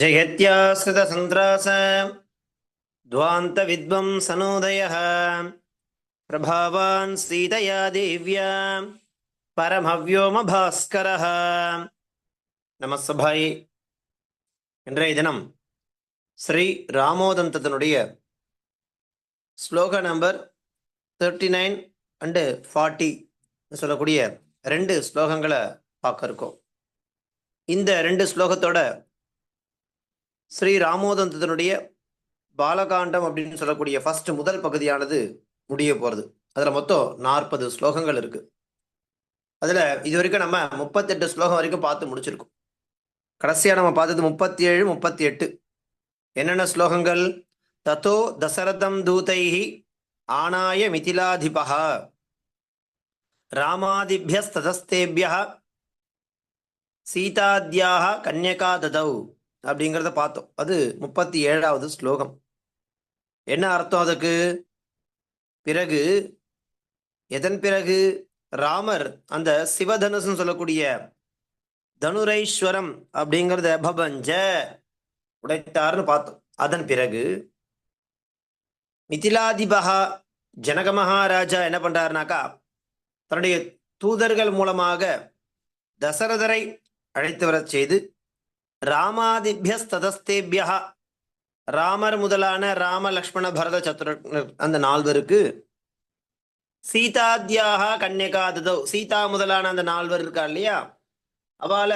जयत्याश्रितसन्त्रास द्वान्तविद्वंसनोदयः प्रभावान् सीतया देव्या பரமவ்யோமபாஸ்கரः நமசபாய் இன்றைய தினம் ஸ்ரீ ராமோதந்தத்தினுடைய ஸ்லோக number thirty nine and forty சொல்லக்கூடிய ரெண்டு ஸ்லோகங்களை பார்க்க இருக்கோம் இந்த ரெண்டு ஸ்லோகத்தோட ஸ்ரீ ராமோதந்தத்தினுடைய பாலகாண்டம் அப்படின்னு சொல்லக்கூடிய ஃபர்ஸ்ட் முதல் பகுதியானது முடிய போகிறது அதில் மொத்தம் நாற்பது ஸ்லோகங்கள் இருக்குது அதில் இது வரைக்கும் நம்ம முப்பத்தெட்டு ஸ்லோகம் வரைக்கும் பார்த்து முடிச்சிருக்கோம். கடைசியாக நம்ம பார்த்தது முப்பத்தி ஏழு முப்பத்தி எட்டு என்னென்ன ஸ்லோகங்கள்? தத்தோ தசரதம் தூதைஹி ஆனாய மிதிலாதிபா ராமாதிபியஸ்ததஸ்தேபியா சீதாத்யாக கன்யகா ததௌ அப்படிங்கிறத பார்த்தோம். அது முப்பத்தி ஏழாவது ஸ்லோகம். என்ன அர்த்தம் அதுக்கு? பிறகு எதன் பிறகு? ராமர் அந்த சிவதனுசுன்னு சொல்லக்கூடிய தனுரைஸ்வரம் அப்படிங்கிறத பபஞ்ச உடைத்தார்னு பார்த்தோம். அதன் பிறகு மிதிலாதிபகா ஜனக மகாராஜா என்ன பண்றாருனாக்கா தன்னுடைய தூதர்கள் மூலமாக தசரதரை அழைத்து வரச் செய்து ராமாதிபியஸ்ததஸ்தேபியா ராமர் முதலான ராம லக்ஷ்மண பரத சத்துர அந்த நால்வருக்கு சீதாத்யாக கன்யகா ததோ சீதா முதலான அந்த நால்வர் இருக்கா இல்லையா? அவள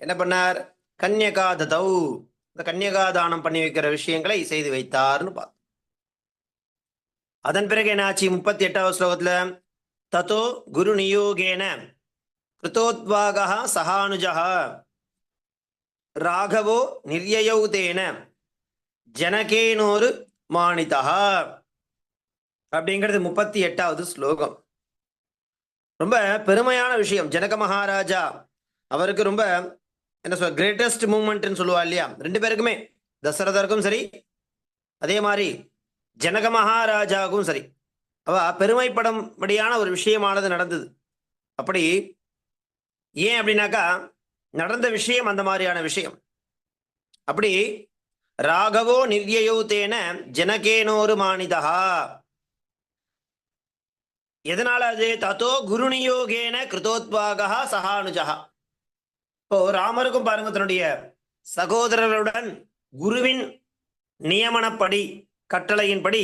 என்ன பண்ணார்? கன்யகா ததௌ இந்த கன்யகா தானம் பண்ணி வைக்கிற விஷயங்களை செய்து வைத்தார்னு பார்த்தோம் அதன் பிறகு என்னாச்சு? முப்பத்தி எட்டாவது ஸ்லோகத்துல தத்தோ குரு நியோகேன கிருத்தோத்வாகா சகானுஜா ராகவோ நிர்யௌதேன ஜனகேனோரு மாணிதா அப்படிங்கிறது முப்பத்தி எட்டாவது ஸ்லோகம். ரொம்ப பெருமையான விஷயம். ஜனக மகாராஜா அவருக்கு ரொம்ப என்ன சொல் கிரேட்டஸ்ட் மூமெண்ட்னு சொல்லுவா இல்லையா? ரெண்டு பேருக்குமே. தசரதருக்கும் சரி அதே மாதிரி ஜனக மகாராஜாவுக்கும் சரி. அவ பெருமைப்படும்படியான ஒரு விஷயமானது நடந்தது. அப்படி ஏன் அப்படின்னாக்கா நடந்த விஷயம் அந்த மாதிரியான விஷயம். அப்படி ராகவோ நிர்யயோ தேன ஜனகேனோரு மானிதா எதனால அது? தத்தோ குருநியோகேன கிருதோத்வாகா சகானுஜா இப்போ ராமருக்கும் பாருங்க தன்னுடைய சகோதரருடன் குருவின் நியமனப்படி கட்டளையின்படி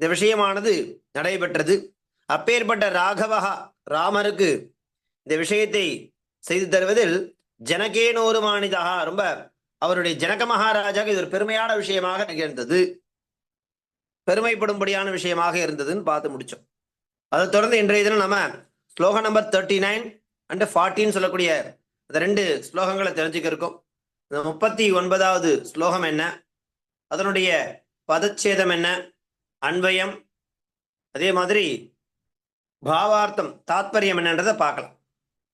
இந்த விஷயமானது நடைபெற்றது. அப்பேற்பட்ட ராகவகா ராமருக்கு இந்த விஷயத்தை செய்து தருவதில் ஜனகேனோரு மானிதா ரொம்ப அவருடைய ஜனக மகாராஜாக்கு இது ஒரு பெருமையான விஷயமாக நிகழ்ந்தது பெருமைப்படும்படியான விஷயமாக இருந்ததுன்னு பார்த்து முடிச்சோம். அதை தொடர்ந்து இன்றைய தினம் நம்ம ஸ்லோகம் நம்பர் தேர்ட்டி நைன் அண்ட் ஃபார்ட்டின்னு சொல்லக்கூடிய அந்த ரெண்டு ஸ்லோகங்களை தெரிஞ்சுக்க இருக்கோம். இந்த முப்பத்தி ஒன்பதாவது ஸ்லோகம் என்ன? அதனுடைய பதச்சேதம் என்ன? அன்வயம் அதே மாதிரி பாவார்த்தம் தாத்பரியம் என்னன்றதை பார்க்கலாம்.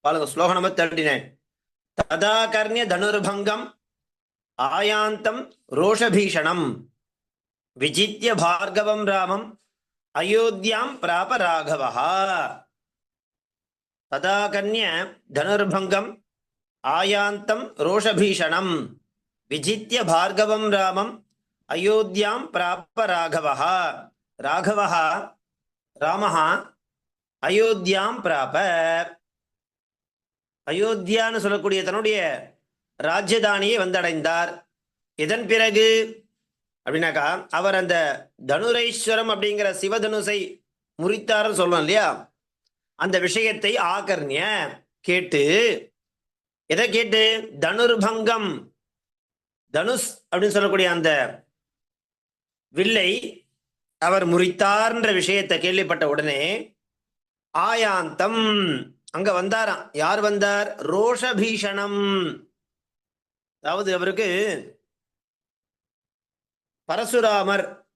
பாருங்க ஸ்லோகம் நம்பர் தேர்ட்டி நைன் तदाकर्ण्यधनुर्भङ्गम् आयान्तं रोषभीषणं विजित्य भार्गवं रामम् अयोध्यां प्राप राघवः तदाकर्ण्य धनुर्भङ्गम् आयान्तं रोषभीषणं विजित्य भार्गवं रामम् अयोध्यां प्राप राघवः राघवः रामः अयोध्यां प्राप। அயோத்தியான்னு சொல்லக்கூடிய தன்னுடைய ராஜ்யதானியை வந்தடைந்தார். இதன் பிறகு? அப்படின்னாக்கா அவர் அந்த தனுரைஸ்வரம் அப்படிங்கிற சிவதனுசை முறித்தார்னு சொல்லுவோம் இல்லையா? அந்த விஷயத்தை ஆகர்ணிய கேட்டு எதை கேட்டு? தனுர்பங்கம். தனுஷ் அப்படின்னு சொல்லக்கூடிய அந்த வில்லை அவர் முறித்தார்ன்ற விஷயத்தை கேள்விப்பட்ட உடனே ஆயாந்தம் அங்க வந்தாராம். யார் வந்தார்? ரோஷபீஷணம். அதாவது அவருக்கு பரசுராமர்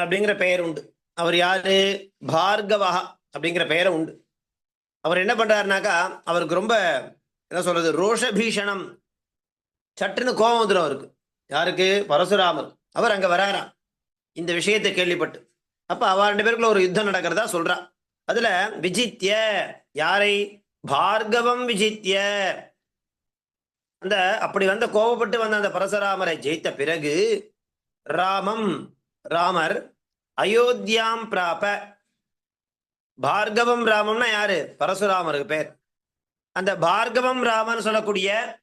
அப்படிங்கிற பெயர் உண்டு. அவர் யாரு? பார்கவா அப்படிங்கிற பெயரை உண்டு. அவர் என்ன பண்றாருனாக்கா அவருக்கு ரொம்ப என்ன சொல்றது? ரோஷபீஷணம். சட்டுன்னு கோபம் வந்துடும் அவருக்கு. யாருக்கு? பரசுராமர். அவர் அங்க வராராம். இந்த விஷயத்தை கேள்விப்பட்டு. அப்ப அவ ரெண்டு பேருக்குள்ள ஒரு யுத்தம் நடக்கிறதா சொல்றா. அதுல விஜித்ய யாரை? பார்கவம் விஜித்ய. அந்த அப்படி வந்த கோபப்பட்டு வந்த அந்த பரசுராமரை ஜெயித்த பிறகு ராமம் ராமர் அயோத்தியாம் பிராப. பார்கவம் ராமம்னா யாரு? பரசுராமருக்கு பேர். அந்த பார்கவம் ராமன் சொல்லக்கூடிய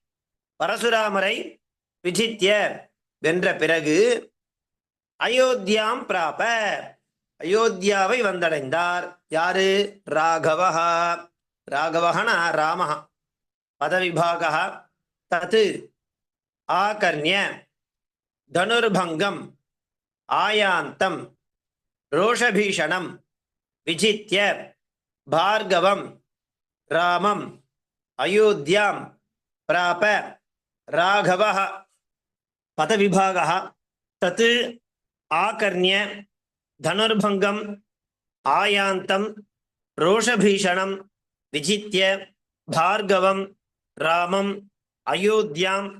பரசுராமரை விஜித்ய வென்ற பிறகு அயோத்தியாம் பிராப. அயோத்தியாவை வந்தடைந்தார். யாரு? ராகவஹா. ராகவஹனா ராமஹா பதவிபாகா தத் ஆகர்ணிய தனுர்பங்கம் ஆயாந்தம் ரோஷபீஷணம் விஜித்ய பார்கவம் ராமம் அயோத்தியாம் பிராப ராகவः பதவிபாகः தத் ஆகர்ணிய தனுர்பங்கம் ஆயாந்தம் ரோஷபீஷணம் விஜித்ய பார்கவம் ராமம் அயோத்தியாம்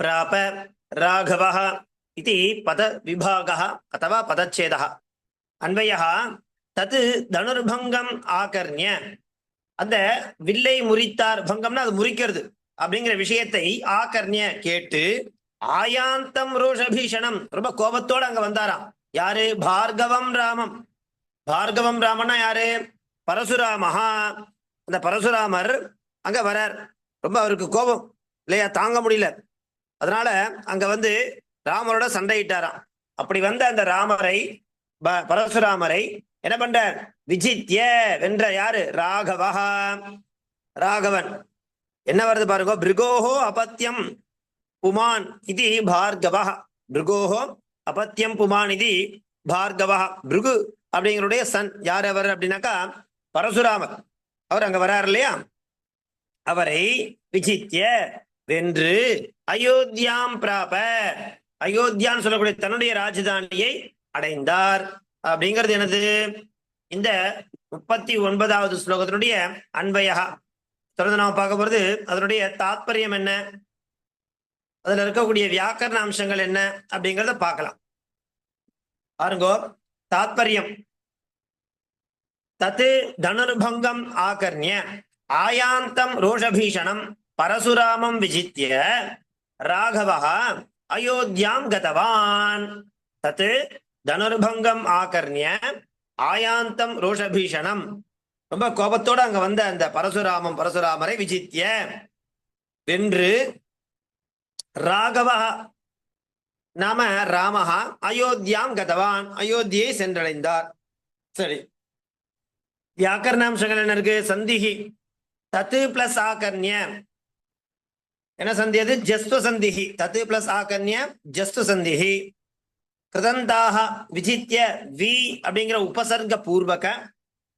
பிராப ராகவः इति पदविभागः अथवा पदच्छेदः अन्वयः தத் தனுர்பங்கம் ஆகர்ணிய அந்த வில்லை முறித்தார் பங்கம்னா அது முறிக்கிறது அப்படிங்கிற விஷயத்தை ஆகர்ணிய கேட்டு ஆயாந்தம் ரோஷபீஷணம் ரொம்ப கோபத்தோட அங்க வந்தாராம் யாரு பார்கவம் ராமம் பார்கவம் ராமன்னா யாரு பரசுராமஹா அந்த பரசுராமர் அங்க வரார். ரொம்ப அவருக்கு கோபம். இல்லையா? தாங்க முடியல. அதனால அங்க வந்து ராமரோட சண்டையிட்டாராம். அப்படி வந்த அந்த ராமரை ப- பரசுராமரை என்ன பண்ற விஜித்ய வென்ற யாரு? ராகவஹா ராகவன். என்ன வருது பாருங்க? பிருகோஹோ அபத்தியம் புமான் இது பார்கவா. பிருகோஹோ அபத்தியம் புமான் இது பார்கவா. பிருகு அப்படிங்கிறடைய சன் யார் அவர் அப்படின்னாக்கா? பரசுராமர். அவர் அங்க வராரு இல்லையா? அவரை விஜித்ய வென்று அயோத்தியாம் பிராப அயோத்தியான்னு சொல்லக்கூடிய தன்னுடைய ராஜதானியை அடைந்தார். அப்படிங்கிறது எனது இந்த முப்பத்தி ஒன்பதாவது ஸ்லோகத்தினுடைய அன்பையா. தொடர்ந்து நாம பார்க்க போறது அதனுடைய தாத்பரியம் என்ன? அதுல இருக்கக்கூடிய வியாக்கரண அம்சங்கள் என்ன? அப்படிங்கிறத பார்க்கலாம். பாருங்கோ தாத்பரியம். தத்து தனுர்பங்கம் ஆகர்ணிய ஆயாந்தம் ரோஷபீஷணம் பரசுராமம் விஜித்திய ராகவா அயோத்தியாம் கதவான். தத்து தனுர்பங்கம் ஆகர்ணிய ஆயாந்தம் ரோஷபீஷணம். ரொம்ப கோபத்தோட அங்க வந்த அந்த பரசுராமம் பரசுராமரை விஜித்திய. வென்று ராகவா நாம ராமஹா அயோத்தியாம் கதவான். அயோத்தியை சென்றடைந்தார். சரி. வியாக்கரணாம் சகலன் இருக்கு சந்திஹி தத்து பிளஸ் ஆகர்ணிய என்ன சந்தி அது? ஜஸ்து சந்திஹி தத்து பிளஸ் ஆகர்ணிய ஜஸ்து சந்திஹி கிருதந்தாக விஜித்ய வி அப்படிங்கிற உபசர்க பூர்வக.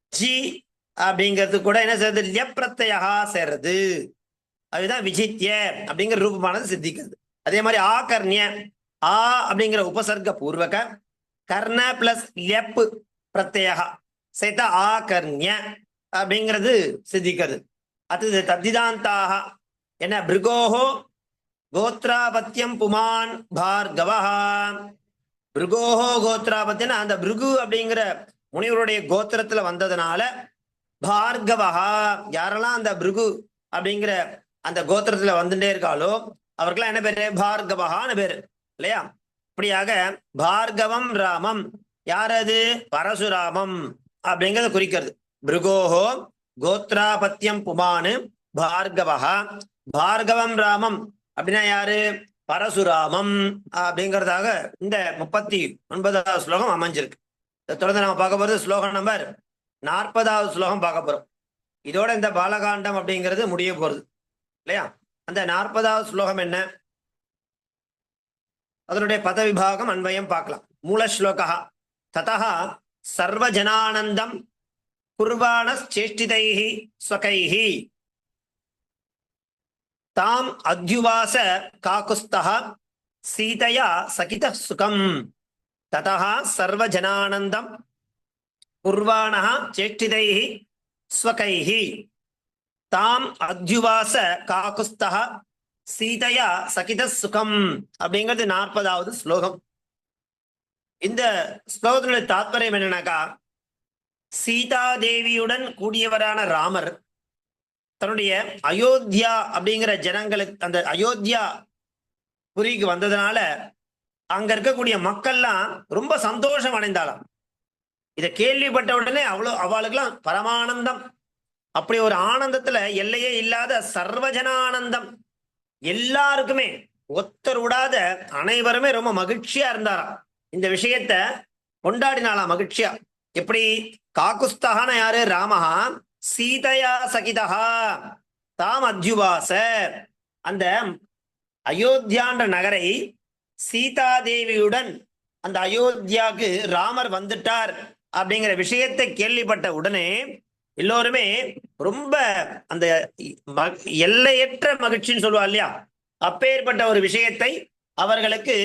ஜி அப்படிங்கிறது கூட என்ன செய்யறது லியப் சேர்றது. அதுதான் விஜித்ய அப்படிங்கிற ரூபமானது சித்திக்கிறது. அதே மாதிரி ஆகர்ணிய ஆ அப்படிங்கிற உபசர்க பூர்வக. கர்ண பிளஸ் லெப் பிரத்யா செத ஆகர்ணிய அப்படிங்கிறது சித்திக்கிறது அடுத்தது தத்திதாந்தாக என்ன? பிருகோஹோ கோத்ராபத்தியம் புமான் பார்கவா. பிருகோஹோ கோத்ராபத்தியன்னா அந்த பிருகு அப்படிங்கிற முனிவருடைய கோத்திரத்துல வந்ததுனால பார்கவா. யாரெல்லாம் அந்த பிருகு அப்படிங்கிற அந்த கோத்திரத்துல வந்துட்டே இருக்காளோ அவருக்கெல்லாம் என்ன பேரு? பார்கவஹான்னு பேரு. இல்லையா? இப்படியாக பார்கவம் ராமம். யார் அது பரசுராமம். அப்படிங்கிறத குறிக்கிறது. பிருகோஹோ கோத்ராபத்தியம் புமானு பார்கவஹா. பார்கவம் ராமம் அப்படின்னா யாரு? பரசுராமம் அப்படிங்கறதாக இந்த முப்பத்தி ஒன்பதாவது ஸ்லோகம் அமைஞ்சிருக்கு. தொடர்ந்து நம்ம பார்க்க போறது ஸ்லோகம் நம்பர் நாற்பதாவது ஸ்லோகம் பார்க்க போறோம். இதோட இந்த பாலகாண்டம் அப்படிங்கிறது முடிய போறது. இல்லையா? அந்த நாற்பதாவது ஸ்லோகம் என்ன? அதனுடைய பதவிபாகம் அன்வயம் பார்க்கலாம். மூல ஸ்லோகா ததா சர்வஜனானந்தம் குர்வாணேஷ்டிதைஹி ஸ்வகைஹி. தாம் அத்யுவாச காகுஸ்தः சீதையா சகித சுகம். ததா சர்வஜனானந்தம் குர்வாணா சேஷ்டிதைஹி ஸ்வகைஹி. தாம் அத்யுவாச காகுஸ்தः சீதையா சகித சுகம் அப்படிங்கிறது நாற்பதாவது ஸ்லோகம். இந்த ஸ்லோகத்தினுடைய தாத்பரியம் என்னன்னாக்கா சீதா தேவியுடன் கூடியவரான ராமர் தன்னுடைய அயோத்தியா அப்படிங்கிற ஜனங்களுக்கு அந்த அயோத்தியா புரிக்கு வந்ததுனால அங்க இருக்கக்கூடிய மக்கள்லாம் ரொம்ப சந்தோஷம் அடைந்தாலாம் இதை கேள்விப்பட்ட உடனே அவ்வளோ அவளுக்கெல்லாம் பரமானந்தம். அப்படி ஒரு ஆனந்தத்துல எல்லையே இல்லாத சர்வஜனானந்தம். எல்லாருக்குமே ஒத்தர் விடாத அனைவருமே ரொம்ப மகிழ்ச்சியா இருந்தாராம். இந்த விஷயத்த கொண்டாடினாலாம் மகிழ்ச்சியா? எப்படி? காக்குஸ்தகான யாரு? ராமஹா. சீதையா சகிதா தாம் அத்யுவாச அந்த அயோத்தியான்ற நகரை சீதாதேவியுடன் அந்த அயோத்தியாவுக்கு ராமர் வந்துட்டார் அப்படிங்கிற விஷயத்தை கேள்விப்பட்ட உடனே எல்லோருமே ரொம்ப அந்த எல்லையற்ற மகிழ்ச்சின்னு சொல்லுவா இல்லையா? அப்பேற்பட்ட ஒரு விஷயத்தை அவர்களுக்கு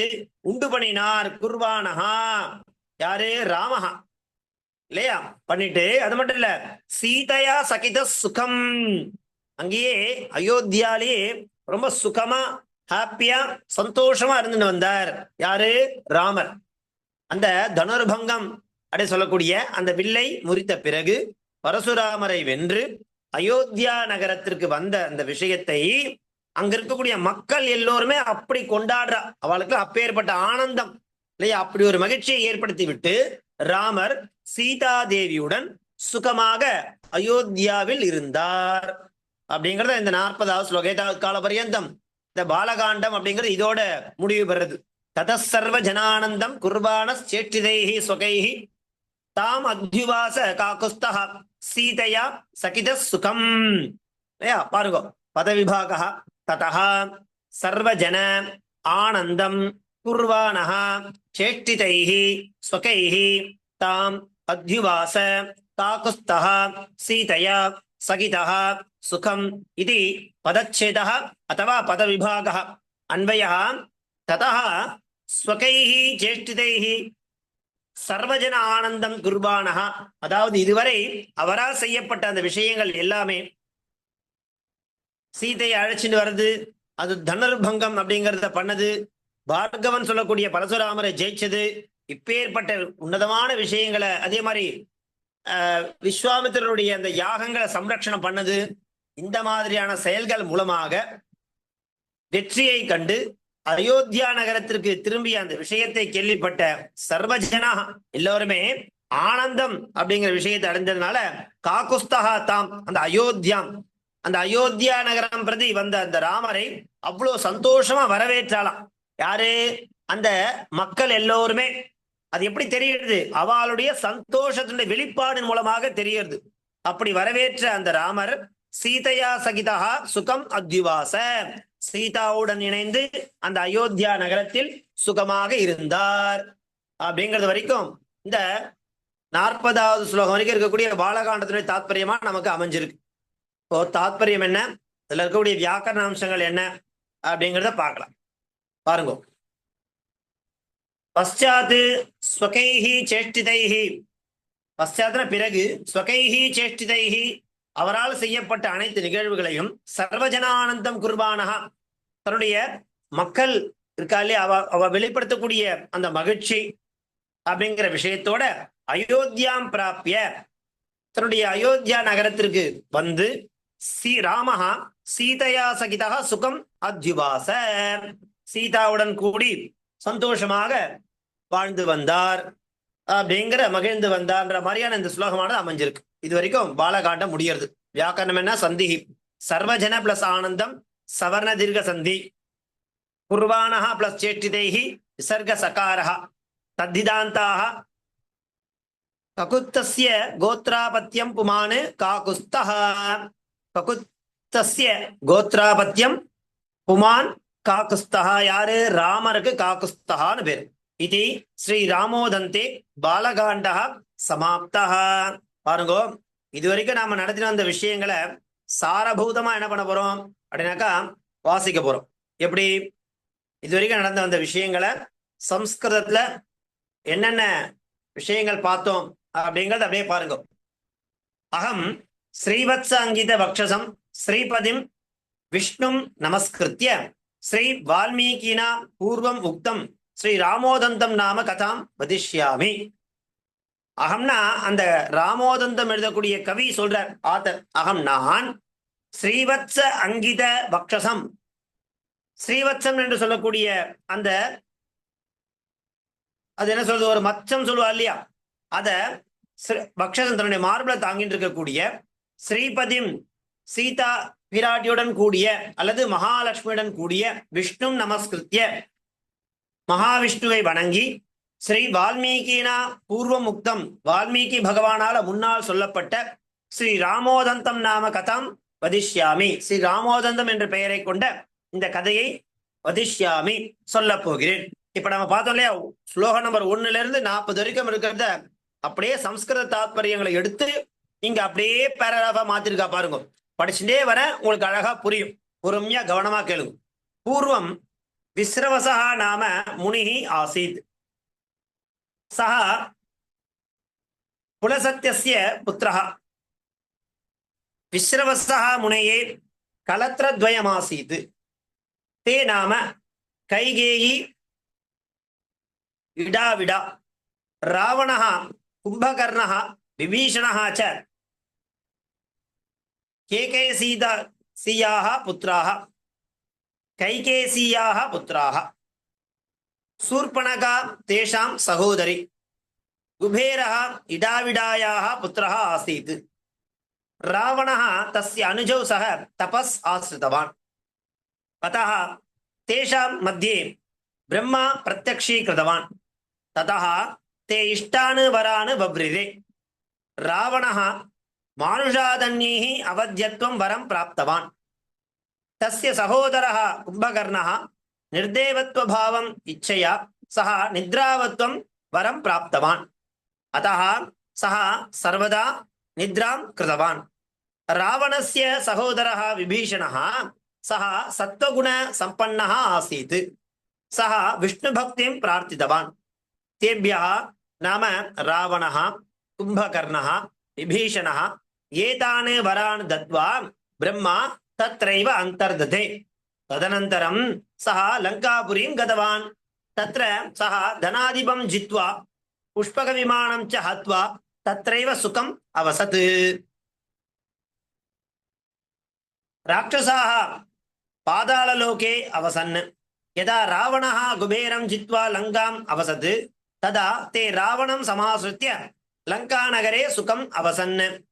உண்டு பண்ணினார் குர்வானஹா யாரு? ராமஹா. இல்லையா? பண்ணிட்டு அது மட்டும் இல்ல சீதையா சகித சுகம். அங்கேயே அயோத்தியாலேயே ரொம்ப சுகமா ஹாப்பியா சந்தோஷமா இருந்துட்டு வந்தார். யாரு? ராமர். அந்த தனுர்பங்கம் அப்படி சொல்லக்கூடிய அந்த வில்லை முறித்த பிறகு பரசுராமரை வென்று அயோத்தியா நகரத்திற்கு வந்த அந்த விஷயத்தை அங்க இருக்கக்கூடிய மக்கள் எல்லோருமே அப்படி கொண்டாடுற அவளுக்கு அப்பேற்பட்ட ஆனந்தம். இல்லையா? அப்படி ஒரு மகிழ்ச்சியை ஏற்படுத்தி விட்டு ராமர் சீதா தேவியுடன் சுகமாக அயோத்தியாவில் இருந்தார். அப்படிங்கறத இந்த நாற்பதாவது ஸ்லோகேதா கால பரியந்தம் இந்த பாலகாண்டம் அப்படிங்கிறது இதோட முடிவு பெறுது ததசர்வ ஜனானந்தம் குர்பான சேற்றிதைஹி ஸ்வகைஹி தாம் அத்யுவாச காக்குஸ்தா சீதையா சகித சுகம் இல்லையா? பாருங்க பதவிபாக ததா சர்வஜன ஆனந்தம் குர்வாணா சேஷ்டிதைஹி ஸ்வகைஹி தாம் அத்யுவாச தாகுஸ்தா சீதையா சகிதா சுகம் இது பதச்சேத அத்தவா பதவிபாக அன்வய ததா ஸ்வகைஹி சேஷ்டிதைஹி சர்வஜன ஆனந்தம் குர்பானஹா அதாவது இதுவரை அவரால் செய்யப்பட்ட அந்த விஷயங்கள் எல்லாமே சீதையை அழைச்சிட்டு வர்றது அது தனர்பங்கம் அப்படிங்கிறத பண்ணது பார்கவன் சொல்லக்கூடிய பரசுராமரை ஜெயிச்சது இப்பேற்பட்ட உன்னதமான விஷயங்களை அதே மாதிரி ஆஹ், விஸ்வாமித்திரருடைய அந்த யாகங்களை சம்ரட்சணம் பண்ணது இந்த மாதிரியான செயல்கள் மூலமாக வெற்றியை கண்டு அயோத்தியா நகரத்திற்கு திரும்பிய அந்த விஷயத்தை கேள்விப்பட்ட சர்வஜனா எல்லோருமே ஆனந்தம் அப்படிங்கிற விஷயத்தை அடைஞ்சதுனால காக்குஸ்தகா தாம் அந்த அயோத்தியாம் அந்த அயோத்தியா நகரம் பிரதி வந்த அந்த ராமரை அவ்வளோ சந்தோஷமா வரவேற்றாளாம். யாரு? அந்த மக்கள் எல்லோருமே. அது எப்படி தெரியுது அவளுடைய சந்தோஷத்தினுடைய வெளிப்பாடின் மூலமாக தெரியுது அப்படி வரவேற்ற அந்த ராமர் சீதையா சகிதா சுகம் அத்யுவாச. சீதாவுடன் இணைந்து அந்த அயோத்தியா நகரத்தில் சுகமாக இருந்தார். அப்படிங்கிறது வரைக்கும் இந்த நாற்பதாவது ஸ்லோகம் வரைக்கும் இருக்கக்கூடிய பாலகாண்டத்தினுடைய தாத்பரியமா நமக்கு அமைஞ்சிருக்கு. இப்போ தாத்பரியம் என்ன? இதுல இருக்கக்கூடிய வியாக்கரண அம்சங்கள் என்ன? அப்படிங்கிறத பார்க்கலாம். பாருங்க. பஷாத்து ஸ்வகைஹி சேஷ்டிதைஹி. பஷாத்தின பிறகு ஸ்வகைஹி சேஷ்டிதைஹி. அவரால் செய்யப்பட்ட அனைத்து நிகழ்வுகளையும் சர்வஜனானந்தம் குர்பானகா தன்னுடைய மக்கள் இருக்காளே அவ அவ வெளிப்படுத்தக்கூடிய அந்த மகிழ்ச்சி அப்படிங்கிற விஷயத்தோட அயோத்தியாம் பிராப்பிய தன்னுடைய அயோத்தியா நகரத்திற்கு வந்து ஸ்ரீ ராமஹா சீதையா சகிதா சுகம் அத்யுபாச. சீதாவுடன் கூடி சந்தோஷமாக வாழ்ந்து வந்தார். அப்படிங்கிற மகிழ்ந்து வந்தார்ன்ற மாதிரியான இந்த ஸ்லோகமானது அமைஞ்சிருக்கு. இது வரைக்கும் பாலகாண்டம் முடியறது. வியாக்கரணம் என்ன? சந்திஹி. சர்வஜன பிளஸ் ஆனந்தம் சவர்ண தீர்க்க சந்தி. குர்வானஹா பிளஸ் சேஷ்டிதைஹி விசர்க சகாரஹா. தத்திதாந்தாக. ககுத்தசிய கோத்ராபத்தியம் புமானு காகுஸ்தஹ. பகுத்தசிய கோத்ராபத்தியம் புமான் காகுஸ்தஹா யாரு? ராமருக்கு காகுஸ்தஹான்னு பேர். இது ஸ்ரீ ராமோதந்தே பாலகாண்டா சமாப்தா பாருங்க இது வரைக்கும் நாம நடத்தின அந்த விஷயங்களை சாரபூதமா என்ன பண்ண போறோம்? அப்படின்னாக்கா வாசிக்க போறோம். எப்படி? இது வரைக்கும் நடந்த அந்த விஷயங்களை சம்ஸ்கிருதத்துல என்னென்ன விஷயங்கள் பார்த்தோம் அப்படிங்கறத அப்படியே பாருங்க. அகம் ஸ்ரீவத்ச அங்கித பக்ஷசம் ஸ்ரீபதிம் விஷ்ணும் நமஸ்கிருத்திய ஸ்ரீ வால்மீகினா பூர்வம் உக்தம் ஸ்ரீ ராமோதந்தம் நாம கதாம் வதிஷ்யாமி. அகம்னா அந்த ராமோதந்தம் எழுதக்கூடிய கவி சொல்ற ஆத்தர் அகம் நான் ஸ்ரீவத்ச அங்கித பக்ஷசம் ஸ்ரீவத்சம் என்று சொல்லக்கூடிய அந்த அது என்ன சொல்றது? ஒரு மச்சம் சொல்லுவா இல்லையா? அத ஸ்ரீ- பக்ஷசம் தன்னுடைய மார்பிள தாங்கிட்டு இருக்கக்கூடிய ஸ்ரீபதிம் சீதா பிராட்டியுடன் கூடிய அல்லது மகாலட்சுமியுடன் கூடிய விஷ்ணு நமஸ்கிருத்திய மகாவிஷ்ணுவை வணங்கி ஸ்ரீ வால்மீகினா பூர்வ முக்தம் வால்மீகி பகவானால முன்னால் சொல்லப்பட்ட ஸ்ரீ ராமோதந்தம் நாம கதாம் வதிஷ்யாமி. ஸ்ரீ ராமோதந்தம் என்ற பெயரை கொண்ட இந்த கதையை வதிஷ்யாமி சொல்ல போகிறேன். இப்ப நம்ம பார்த்தோம் இல்லையா? ஸ்லோகம் நம்பர் ஒன்னுல இருந்து நாற்பது வரைக்கும் இருக்கிறத அப்படியே சம்ஸ்கிருத தாத்பரியங்களை எடுத்து இங்க அப்படியே பேரகிராஃபா மாத்திருக்கா பாருங்க. படிச்சுட்டே வர உங்களுக்கு அழகா புரியும். பொறுமையா கவனமா கேளுங்க. பூர்வம் விஸ்ரவசா நாம முனிஹி ஆசீத். சஹ குலசத்திய புத்திரஹா. விஸ்ரவசா முனையே கலத்திரத்வயமாசீத். தே நாம கைகேயி இடாவிடா ராவணா கும்பகர்ணா விபீஷணா ச केकेसीदा सीयाः पुत्राः कैकेसीयाः पुत्राः शूर्पणखा तेषां सहोदरी कुबेरः इडाविडायाः पुत्रः आसीत् रावणः तस्य अनुजौ सह तपस् आश्रितवान् अतः तेषां मध्ये ब्रह्मा प्रत्यक्षीकृतवान् ततः ते इष्टान् वरान् बभ्रिरे रावणः मानुषादन्यैः अवध्यत्वं वरं प्राप्तवान् तस्य सहोदरः कुम्भकर्णः निर्देवत्वभावम् इच्छया सः निद्रावत्वं वरं प्राप्तवान् अतः सः सर्वदा निद्रां कृतवान् रावणस्य सहोदरः विभीषणः सः सत्त्वगुणसम्पन्नः आसीत् सः विष्णुभक्तिं प्रार्थितवान् तेभ्यः नाम रावणः कुम्भकर्णः विभीषणः ஏதானே வரான் தத்வா பிரம்மா தத்ரைவ அந்தர்ததே. ததனந்தரம் சஹா லங்காபுரீம் கதவான். தத்ர சஹா தனாதிபம் ஜித்வா. புஷ்பக விமானம் ச ஹத்வா. தத்ரைவ சுகம் அவசத். ராட்சசாக பாதாளலோகே அவசன். யதா ராவணः குபேரம் ஜித்வா லங்காம் அவசத். ததா தே ராவணம் சமாசிருத்திய லங்காநகரே சுகம் அவசன்.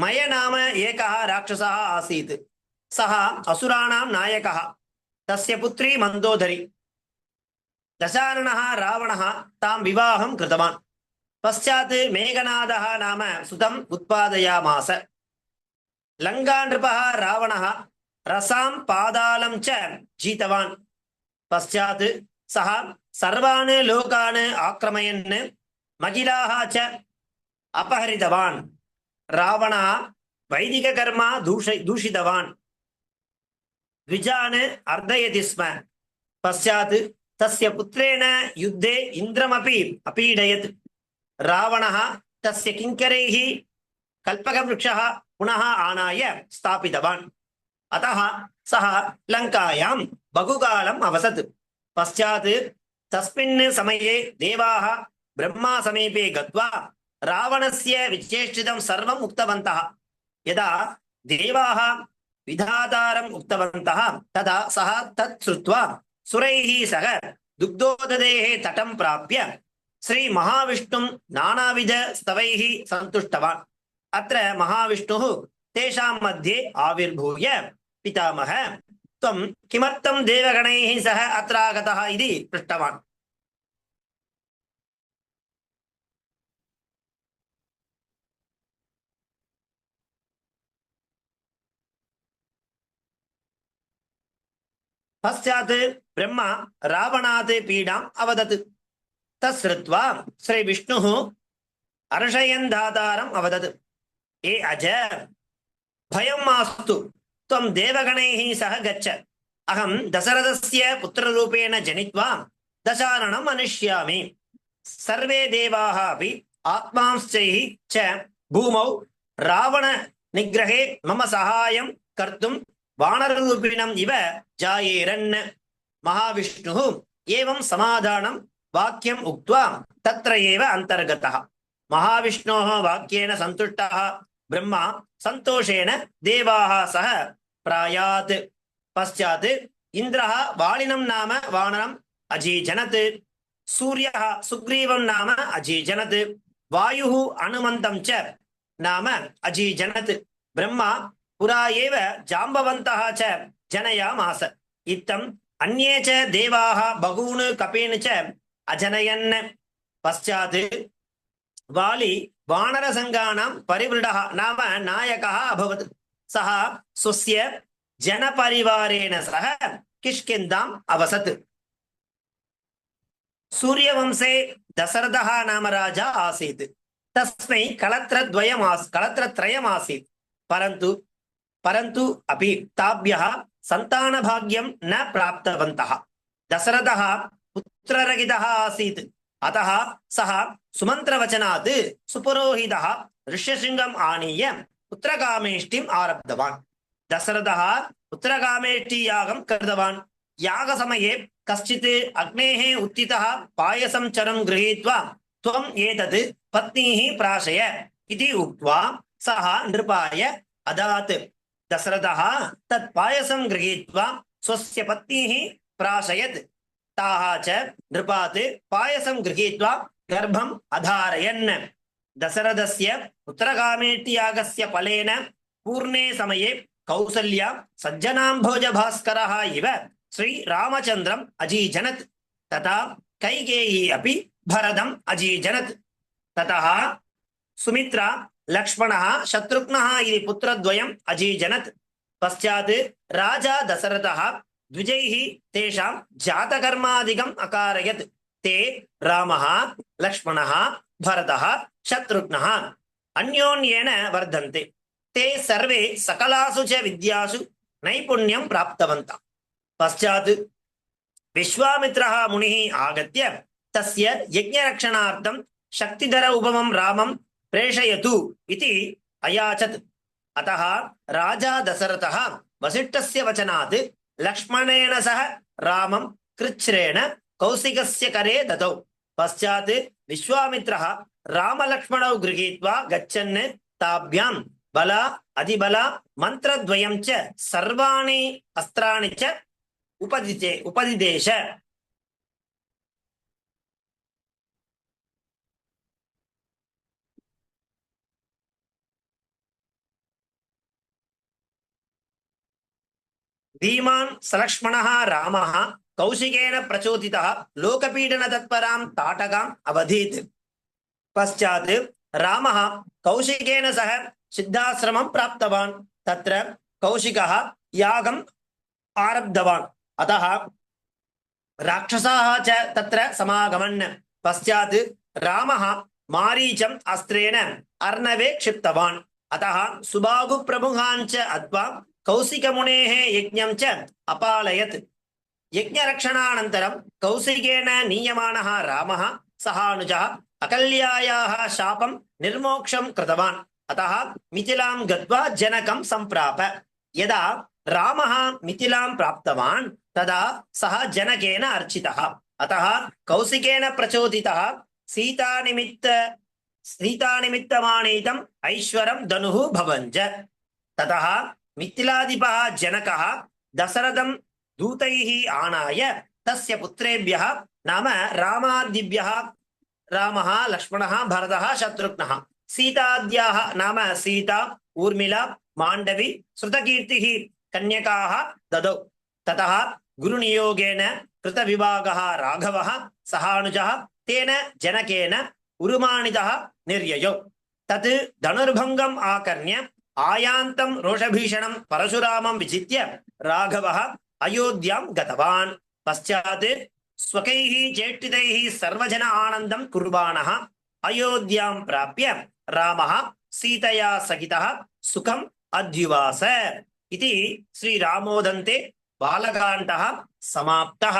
மய நாம ஏகா ராட்சசா ஆசீத். சஹா அசுராணாம் நாயகா. தஸ்ய புத்ரி மந்தோதரி. தசாரணா ராவணா தாம் விவாகம் கிருதவான் பஷாத் மேகநாதா நாம சுதம் உத்பாதயாமாச. லங்காண்டிருபா ராவணா ரசாம் பாதாளம் ச ஜீதவான். பஷாத் சஹா சர்வான் லோகான் ஆக்கிரமயன் மகிழாக ச அபஹரிதவான். ராவணா வைதிக கர்மா தூஷை தூஷிதவான். த்விஜான் அர்த்தயதி ஸ்ம பஷாத் தஸ்ய புத்திரேண யுத்தே இந்திரமபி அபீடயத். ராவணः தஸ்ய கிங்கரைः கல்பகவృక్షः புனः ஆனாய ஸ்தாபிதவான். அத்தः சः லங்காயாம் பகுகாலம் அவசத். பஷாத் தஸ்மின் சமயே தேவாः பிரம்மா சமீபே கத்வா समीपे गत्वा रावणस्य विचेष्टितं सर्वम् उक्तवन्तः यदा देवाः विधातारम् उक्तवन्तः तदा सः तत् श्रुत्वा सुरैः सह दुग्धोदधेः तटं प्राप्य श्रीमहाविष्णुं नानाविधस्तवैः सन्तुष्टवान् अत्र महाविष्णुः तेषां मध्ये आविर्भूय पितामह त्वं किमर्थं देवगणैः सह अत्र आगतः इति पृष्टवान् पश्चात् ब्रह्मा रावणात् पीडाम् अवदत् तच्छ्रुत्वा श्रीविष्णुः अर्षयन् दातारम् अवदत् ए अज भयं मास्तु त्वं देवगणैः सह गच्छ अहं दशरथस्य पुत्ररूपेण जनित्वा दशाननम् अनुष्यामि सर्वे देवाः अपि आत्मांश्चैः च भूमौ रावणनिग्रहे मम सहायं कर्तुं வானரூபிணம் இவ ஜாயேரன் மகாவிஷ்ணு ஏவம் சமாதானம் வாக்கியம் உக்வா தத்திர ஏவ அந்தர்கதா. மகாவிஷ்ணோ வாக்கியேன சந்துஷ்டா பிரம்மா சந்தோஷேன தேவாக சக பிராயாத். பஷாத் இந்திரா வாலினம் நாம வானரம் அஜீஜனத். சூரிய சுக்ரீவம் நாம அஜீஜனத். வாயு அனுமந்தம் ச நாம அஜீஜனத். பிரம்மா புரா ஏவ ஜாம்பவந்தா ச ஜனயாம் ஆச இத்தம் அந்நே ச தேவாக பகூனு கபேனு ச அஜனயன் பஷாத் வாலி வானரசங்கானாம் பரிவிருடா நாம நாயகா அபவத் சஹா சுஸ்ய ஜனபரிவாரேன சக கிஷ்கிந்தாம் அவசத் சூரியவம்சே தசரதா நாம ராஜா ஆசீத் தஸ்மை கலத்திரத்வயம் ஆஸ் கலத்திரத்ரயம் ஆசீத் பரந்து பரந்து அபி தாபியா சந்தான பாக்யம் ந பிராப்தவந்தா தசரதா புத்திரரகிதா ஆசீத். அதா சஹா சுமந்திரவச்சனாத் சுபுரோஹிதா ரிஷ்யசிங்கம் ஆனீய புத்திரகாமேஷ்டிம் ஆரப்தவான். தசரதா புத்திரகாமேஷ்டி யாகம் கருதவான். யாக சமயே கஷ்டித் அக்னேஹே உத்திதா பாயசம் சரம் கிரகீத்வா துவம் ஏதது பத்னீஹி பிராசய இது உக்வா சஹா நிருபாய அதாத். दशरथः तत् पायसं गृहीत्वा पत्नीः प्राशयत्। ताः च नृपात् गर्भम् अधारयन्। दशरथस्य उत्तरगामेट्यागस्य फलेन पूर्णे समये कौसल्या सज्जनाम्भोजभास्करः इव श्रीरामचन्द्रम् अजीजनत्। तथा कैकेयी अपि भरतम् अजीजनत्। ततः सुमित्रा லக்ஷ்மண சத்ருக்னா இது புத்திரத்வயம் அஜீஜனத். பஷாத் ராஜா தசரதா த்விஜைஹி தேஷாம் ஜாதகர்மாதிகம் அகாரயத். தே ராமஹ லக்ஷ்மணஹ பரதஹ சத்ருக்னஹ. அந்யோன்யேன வர்த்தந்தே தே சர்வே சகலாசு ச வித்யாசு நைபுண்யம் பிராப்தவந்தா. பஷாத் விஸ்வாமித்ரா முனி ஆகத்திய தஸ்ய யஜ்ஞரக்ஷணார்த்தம் சக்திதர உபமம் ராமம் प्रेषयतु इति अयाचत् अतः राजा दशरथः वसिष्ठस्य वचनात् लक्ष्मणेन सह रामं कृच्छ्रेण कौशिकस्य करे ददौ पश्चात् विश्वामित्रः रामलक्ष्मणौ गृहीत्वा गच्छन् ताभ्यां बल अधिबल मन्त्रद्वयं च सर्वाणि अस्त्राणि च उपदिते उपदिदेश धीमान् सलक्ष्मणः रामः कौशिकेन प्रचोदितः लोकपीडनतत्परां ताटकाम् अवधीत् पश्चात् रामः कौशिकेन सह सिद्धाश्रमं प्राप्तवान् तत्र कौशिकः यागम् आरब्धवान् अतः राक्षसाः च तत्र समागमन् पश्चात् रामः मारीचम् अस्त्रेण अर्णवे क्षिप्तवान् अतः सुबाहुप्रमुखान् च अद्वा कौशिकमुनेः यज्ञं च अपालयत् यज्ञरक्षणानन्तरं कौशिकेन नीयमानः रामः सहानुजः अकल्यायाः शापं निर्मोक्षं कृतवान् अतः मिथिलां गत्वा जनकं सम्प्राप यदा रामः मिथिलां प्राप्तवान् तदा सः जनकेन अर्चितः अतः कौशिकेन प्रचोदितः सीतानिमित्त सीतानिमित्तमानीतम् ऐश्वरं धनुः भवञ्च ततः மித்திலாதிபா ஜனகா தசரதம் தூதைஹி ஆனாய தஸ்ய புத்திரேபியா நாம ராமாதிபியா ராமஹா லக்ஷ்மணஹா பரதஹா சத்ருக்னஹா சீதாத்யாஹ நாம சீதா ஊர்மிளா மாண்டவி ஸ்ருதகீர்த்திஹி கன்யகாஹ ததோ ததஹ குருநியோகேன கிருதவிபாகः ராகவஹ சஹானுஜः தேன ஜனகேன உருமானிதः நிர்யயோ தத் தனுர்பங்கம் ஆகர்ணிய ஆயாந்தம் ரோஷபீஷணம் பரசுராமம் விஜித்திய ராகவ அயோத்தியாம் கதவான் பஷாத் ஸ்வகைः சேட்டிதைः சர்வஜன ஆனந்தம் குர்வாணः அயோத்தியாம் பிராப்பிய ராமः சீதையா சகிதः சுகம் அத்யுவாச இது ஸ்ரீ ராமோதந்தே பாலகாண்டா சமாப்தா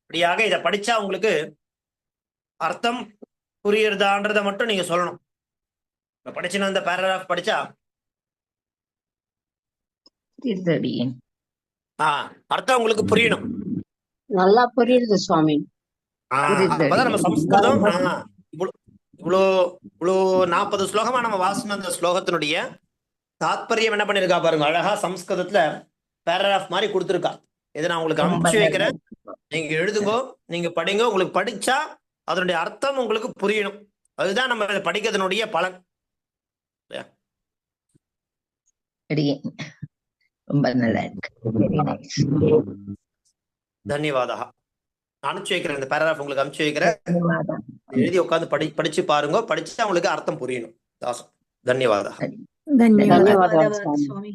இப்படியாக இதை படிச்சா உங்களுக்கு அர்த்தம் புரியுறதான்றத மட்டும் நீங்க சொல்லணும் படிச்சுன்னு அந்த பேராகிராஃப் படிச்சா திருத்தடியேன் ஆ அர்த்தம் உங்களுக்கு புரியணும். நல்லா புரியுது சுவாமி. நம்ம சம்ஸ்கிருதம் இவ்வளோ இவ்வளோ நாற்பது ஸ்லோகமா நம்ம வாசின அந்த ஸ்லோகத்தினுடைய தாத்பரியம் என்ன பண்ணிருக்கா பாருங்க. அழகா சம்ஸ்கிருதத்துல பேராகிராஃப் மாதிரி கொடுத்துருக்கா. இதை நான் உங்களுக்கு அனுப்பிச்சு வைக்கிறேன். நீங்க எழுதுங்கோ நீங்க படிங்க. உங்களுக்கு படிச்சா அதனுடைய அர்த்தம் உங்களுக்கு புரியணும். அதுதான் நம்ம படிக்கிறதுனுடைய பலன். ரொம்ப நல்லா இருக்கு. தன்யவாதா. அனுப்பிச்சு வைக்கிறேன் இந்த பேராகிராஃப் உங்களுக்கு அனுப்பிச்சு வைக்கிறேன். எழுதி உட்காந்து படி படிச்சு பாருங்க. படிச்சு அவங்களுக்கு அர்த்தம் புரியணும். தாசம். தன்யவாதா. தன்யவாதா சுவாமி